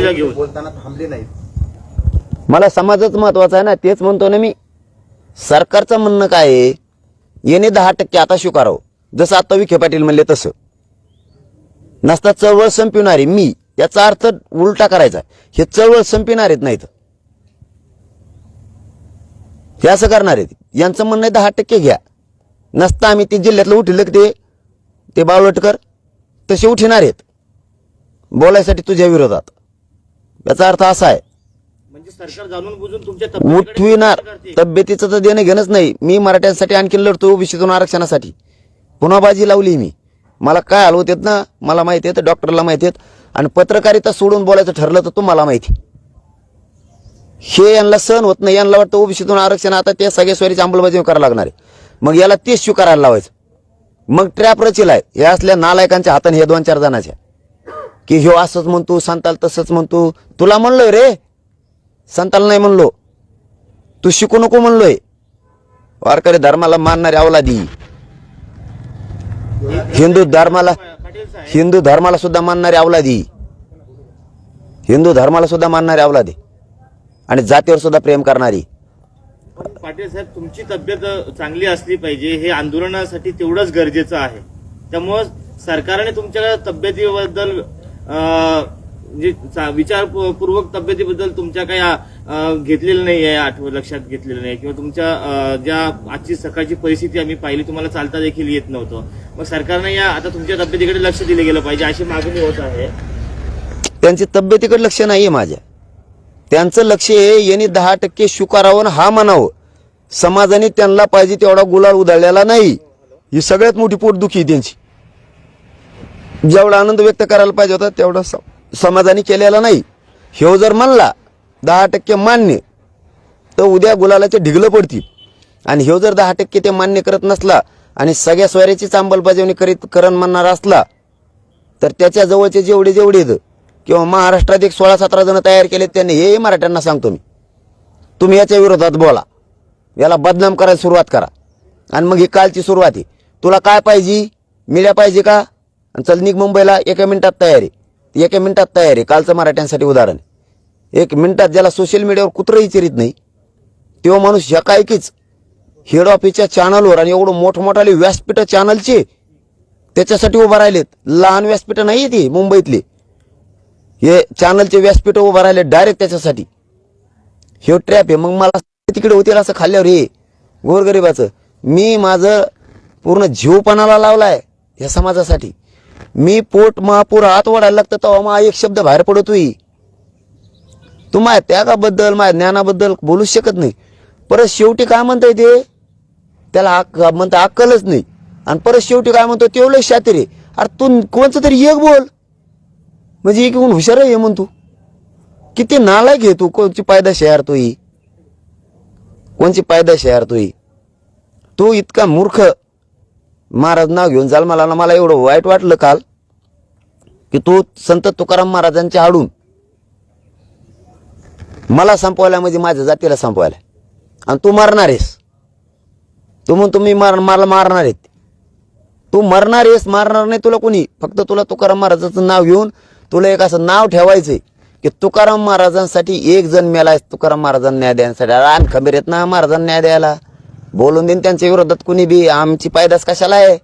पद्धतीला घेऊन. बोलताना थांबले नाहीत. मला समाजच महत्त्वाचा आहे ना तेच म्हणतो ना मी. सरकारचं म्हणणं काय आहे? येणे दहा टक्के आता स्वीकारावं. जसं आता विखे पाटील म्हणले तसं. नसता चळवळ संपविणारी मी याचा अर्थ उलटा करायचा हे चळवळ संपविणार आहेत नाहीत. हे असं करणार आहेत. यांचं म्हणणं आहे दहा टक्के घ्या. नसता आम्ही ते जिल्ह्यातलं उठलं ते ते बावळटकर तसे उठणार आहेत. बोलायसाठी तुझ्या विरोधात. याचा अर्थ असा आहे. म्हणजे उठविणार. तब्येतीचं तर देणं घेणंच नाही. मी मराठ्यांसाठी आणखी लढतो ओबीसीतून आरक्षणासाठी. पुन्हा बाजी लावली मी. मला काय हलवत येत ना मला माहिती आहे डॉक्टरला माहिती आहेत. आणि पत्रकारिता सोडून बोलायचं ठरलं तर तुम्हाला माहिती. हे यांना सहन होत नाही. यांना वाटतं ओबीसीतून आरक्षण आता ते सगळ्या स्वारीची अंमलबजावणी करायला लागणार आहे. मग याला तेच स्वीकारायला लावायचं. मग ट्रॅप रचिलाय हे असल्या नालायकांच्या हाताने हे दोन चार जणांच्या की ह्यो असंच म्हणतो संताल तसंच म्हणतो. तुला म्हणलोय रे. संताल नाही म्हणलो. तू शिकू नको म्हणलोय. वारकरी धर्माला मानणारी अवलादी हिंदू धर्माला हिंदू धर्माला सुद्धा मानणारी अवलादी हिंदू धर्माला सुद्धा मानणारी अवलादी आणि जातीवर सुद्धा प्रेम करणारी. पाटील साहेब तुमची तब्येत चांगली असली पाहिजे हे आंदोलनासाठी तेवढंच गरजेचं आहे. त्यामुळं सरकारने तुमच्या तब्येतीबद्दल जे चा- विचारपूर्वक तब्येतीबद्दल तुमच्या काही घेतलेलं नाही आहे आठवण लक्षात घेतलेलं नाही किंवा तुमच्या ज्या आजची सकाळची परिस्थिती आम्ही पाहिली तुम्हाला चालता देखील येत नव्हतं. मग सरकारने या आता तुमच्या तब्येतीकडे लक्ष दिलं गेलं पाहिजे अशी मागणी होत आहे. त्यांची तब्येतीकडे लक्ष नाहीये माझ्या. त्यांचं लक्ष आहे यांनी दहा टक्के स्वीकारावं आणि हा म्हणावं. समाजाने त्यांना पाहिजे तेवढा गुलाल उधळलेला नाही. ही सगळ्यात मोठी पोटदुखी आहे त्यांची. जेवढा आनंद व्यक्त करायला पाहिजे होता तेवढा स- समाजाने केलेला नाही. ह्यो जर म्हणला दहा टक्के मान्य तर उद्या गुलालाचे ढिगलं पडतील. आणि ह्यो जर दहा टक्के ते मान्य करत नसला आणि सगळ्या स्वऱ्याचीच अंमलबजावणी करीत करण म्हणणार असला तर त्याच्या जवळचे जेवढे जेवढे किंवा महाराष्ट्रात एक सोळा सतरा जण तयार केले त्यांनी हे मराठ्यांना सांगतो मी. तुम्ही याच्या विरोधात बोला. याला बदनाम करायला सुरुवात करा. आणि मग ही कालची सुरुवात आहे. तुला काय पाहिजे? मिळ्या पाहिजे का? आणि चल निघ मुंबईला एका मिनिटात तयारी. एका मिनिटात तयारी. कालचं मराठ्यांसाठी उदाहरण एक मिनिटात ज्याला सोशल मीडियावर कुत्रं विचारित नाही तेव्हा माणूस एकाएकीच हेड ऑफिसच्या चॅनलवर आणि एवढं मोठमोठाले व्यासपीठ चॅनलचे त्याच्यासाठी उभं राहिलेत. लहान व्यासपीठं नाही ती मुंबईतली. हे चॅनलचे व्यासपीठ उभं राहिले डायरेक्ट त्याच्यासाठी. हे ट्रॅप आहे. मग मला तिकडे होतील असं खाल्ल्यावर हे गोरगरिबाचं. मी माझं पूर्ण जीवपणाला लावलाय या समाजासाठी. मी पोट महापूर हात वाढायला लागतं तेव्हा मग एक शब्द बाहेर पडतो तू माझ्या त्यागाबद्दल माझ्या ज्ञानाबद्दल बोलूच शकत नाही. परत शेवटी काय म्हणताय ते? त्याला अक म्हणतं अक्कलच नाही. आणि परत शेवटी काय म्हणतो? तेवढं शातिरे अरे तू कोणचं तरी एक बोल. म्हणजे एक येऊन हुशार आहे म्हणतो किती नालायक आहे तू. कोणची पायदाशी यार तू ही कोणची पायदाशी यार तू ही तू इतका मूर्ख. महाराज नाव घेऊन जाल मला मला एवढं वाईट वाटलं काल. की तू संत तुकाराम महाराजांच्या आडून मला संपवायला म्हणजे माझ्या जातीला संपवायला. आणि तू मरणार आहेस. तू म्हणतो मी मार मला मारणार आहेत. तू मरणार आहेस मारणार नाही तुला कोणी. फक्त तुला तुकाराम महाराजाचं नाव घेऊन तुला एक असं नाव ठेवायचंय की तुकाराम महाराजांसाठी एक जण मेलाय तुकाराम महाराजांना न्याय देण्यासाठी आणि खंबीर येत ना महाराजांना न्याय द्यायला. बोलून देईन त्यांच्या विरोधात कुणी बी. आमची पायदास कशाला आहे?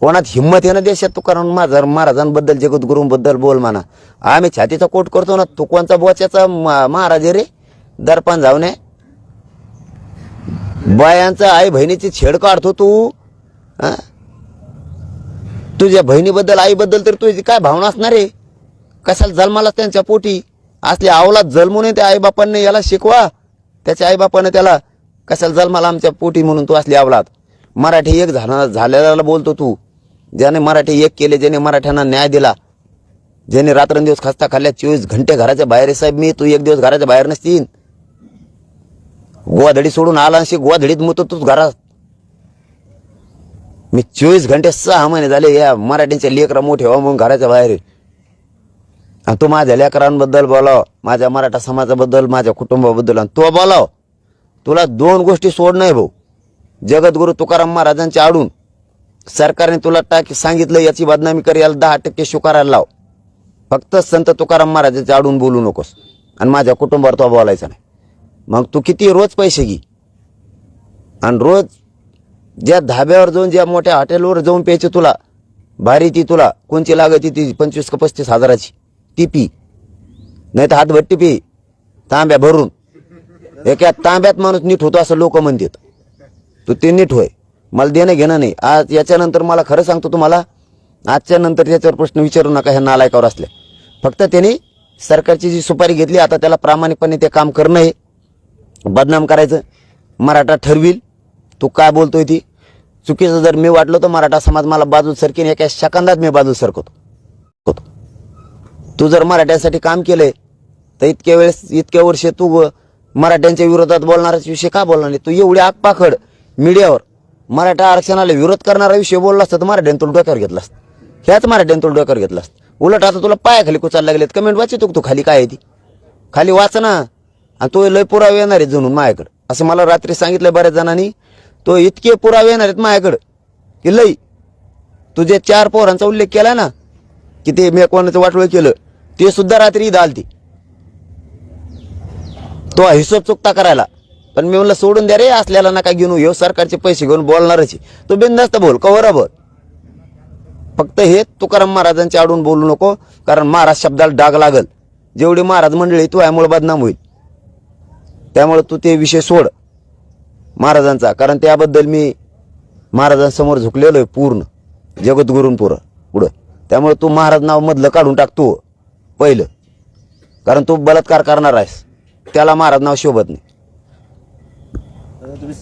कोणात हिंमत आहे ना देशात? तुकाराम माझा महाराजांबद्दल जगद्गुरूंबद्दल बोल म्हणा. आम्ही छातीचा कोट करतो ना तू कोणचा बोच्याचा महाराज रे? दर्पण जाऊ नये बायांचा आई बहिणीची छेड काढतो तू. तुझ्या बहिणीबद्दल आईबद्दल तर तुझी काय भावना असणार आहे? कशाला जन्माला त्यांच्या पोटी? असली आवला जन्मू नये त्या आईबापांनी याला शिकवा. त्याच्या आईबापानं त्याला कशाला जन्माला आमच्या पोटी म्हणून तू असली आवलात? मराठी एक झाला झालेला बोलतो तू. ज्याने मराठी एक केले ज्याने मराठ्यांना न्याय दिला ज्याने रात्रंदिवस खस्ता खाल्ल्या चोवीस घंटे घराच्या बाहेर साहेब मी तू एक दिवस घराच्या बाहेर नसतीन गोवाधडी सोडून आला अशी गोवाधडीत मुतो तूच घरात. मी चोवीस घंटे सहा महिने झाले या मराठीच्या लेकरं मोठे व्हा म्हणून घराच्या बाहेर आहे. आणि तू माझ्या लेकरांबद्दल बोलाव माझ्या मराठा समाजाबद्दल माझ्या कुटुंबाबद्दल आणि तो बोलाव. तुला दोन गोष्टी सोडणं आहे भाऊ. जगद्गुरु तुकाराम महाराजांच्या आडून सरकारने तुला टाक सांगितलं याची बदनामी कर याला दहा टक्के स्वीकारायला लाव. फक्त संत तुकाराम महाराजांच्या आडून बोलू नकोस. आणि माझ्या कुटुंबावर तो बोलायचा नाही. मग तू किती रोज पैसे घे. आणि रोज ज्या धाब्यावर जाऊन ज्या मोठ्या हॉटेलवर जाऊन प्यायची तुला भारी ती तुला कोणची लागत ती पंचवीस का पस्तीस हजाराची ती पी. नाही तर हातभट्टी पी. तांब्या भरून. एका तांब्यात माणूस नीट होतो असं लोक म्हणतात. तू ते नीट होय. मला देणं घेणं नाही. आज याच्यानंतर मला खरं सांगतो तुम्हाला आजच्या नंतर त्याच्यावर प्रश्न विचारू नका ह्या नालायकावर असल्या. फक्त त्यांनी सरकारची जी सुपारी घेतली आता त्याला प्रामाणिकपणे ते काम करणं हे बदनाम करायचं. मराठा ठरविल. तू काय बोलतोय ती? चुकीचं जर मी वाटलं तर मराठा समाज मला बाजूत सरकीन एका सेकंदात मी बाजूत सरकवतो तू जर मराठ्यासाठी काम केलंय तर इतक्या वेळेस इतक्या वर्ष तू मराठ्यांच्या विरोधात बोलणाराच विषय का बोलणार नाही? तू एवढी आगपाखड मीडियावर मराठा आरक्षणाला विरोध करणारा विषय बोलला असता तर मराठ्यांतून तुला डोक्यावर घेतला असतं. ह्याच मराठ्यानं तुला डोक्यावर घेतला असतं. उलट आता तुला पायाखाली कुचायला लागलेत. कमेंट वाचितो तू खाली काय आहे ती? खाली वाच ना. आणि तो लय पुरावे येणार आहेत जणून माझ्याकडं. असं मला रात्री सांगितलं बऱ्याच जणांनी तो इतके पुरावे येणार आहेत माझ्याकडं की लई तुझे चार पोरांचा उल्लेख केला ना की ते मी कोणाचं वाटोळ केलं ते सुद्धा रात्री इथं आलती. तो हिशोब चुकता करायला. पण मी म्हणलं सोडून द्या रे असल्याला नका घेऊन ह्यो सरकारचे पैसे घेऊन बोलणारच तो बिंदास्त बोल कवरा बोल फक्त हे तुकाराम महाराजांच्या आडून बोलू नको कारण महाराज शब्दाला डाग लागल. जेवढी महाराज मंडळी तू यामुळे बदनाम होईल. त्यामुळे तू ते विषय सोड महाराजांचा. कारण त्याबद्दल मी महाराजांसमोर झुकलेलो आहे पूर्ण. जगद्गुरूंपुरं पुढं. त्यामुळे तू महाराज नाव मधलं काढून टाकतो पहिलं. कारण तू बलात्कार करणार आहेस. त्याला महाराज नाव शोभत नाही. तुम्ही